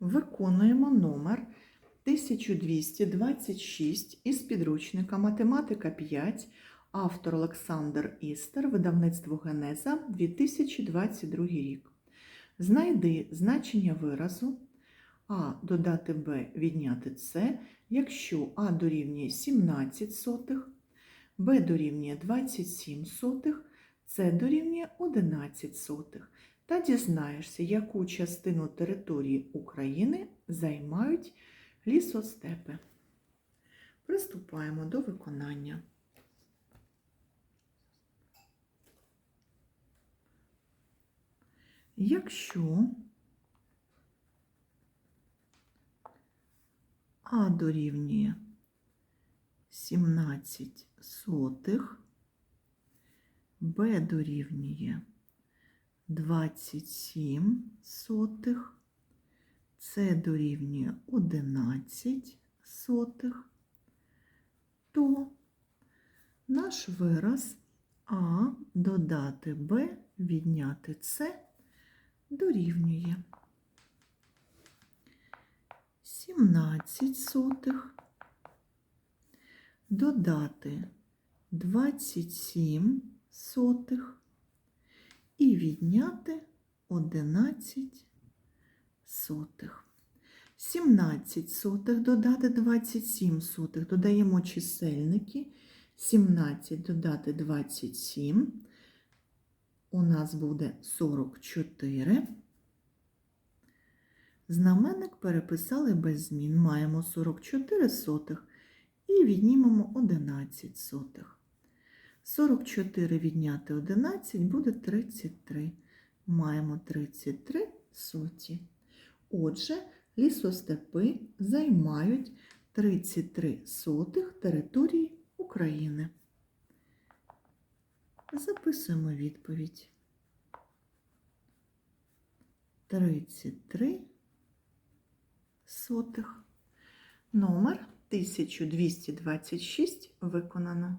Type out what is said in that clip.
Виконуємо номер 1226 із підручника Математика 5, автор Олександр Істер, видавництво Генеза 2022 рік. Знайди значення виразу А додати Б відняти С, якщо А дорівнює 17 сотих, Б дорівнює 27 сотих, С дорівнює 11 сотих та дізнаєшся, яку частину території України займають лісостепи. Приступаємо до виконання. Якщо А дорівнює 17 сотих, Б дорівнює 27 сотих, С дорівнює 11 сотих, то наш вираз А додати Б відняти С дорівнює 17 сотих, додати 27 сотих і відняти 11 сотих. 17 сотих додати 27 сотих. Додаємо чисельники. 17 додати 27. У нас буде 44. Знаменник переписали без змін. Маємо 44 сотих і віднімемо 11 сотих. 44 відняти 11 буде 33. Маємо 33 соті. Отже, лісостепи займають 33 сотих території України. Записуємо відповідь. 33 сотих. Номер 1226 виконано.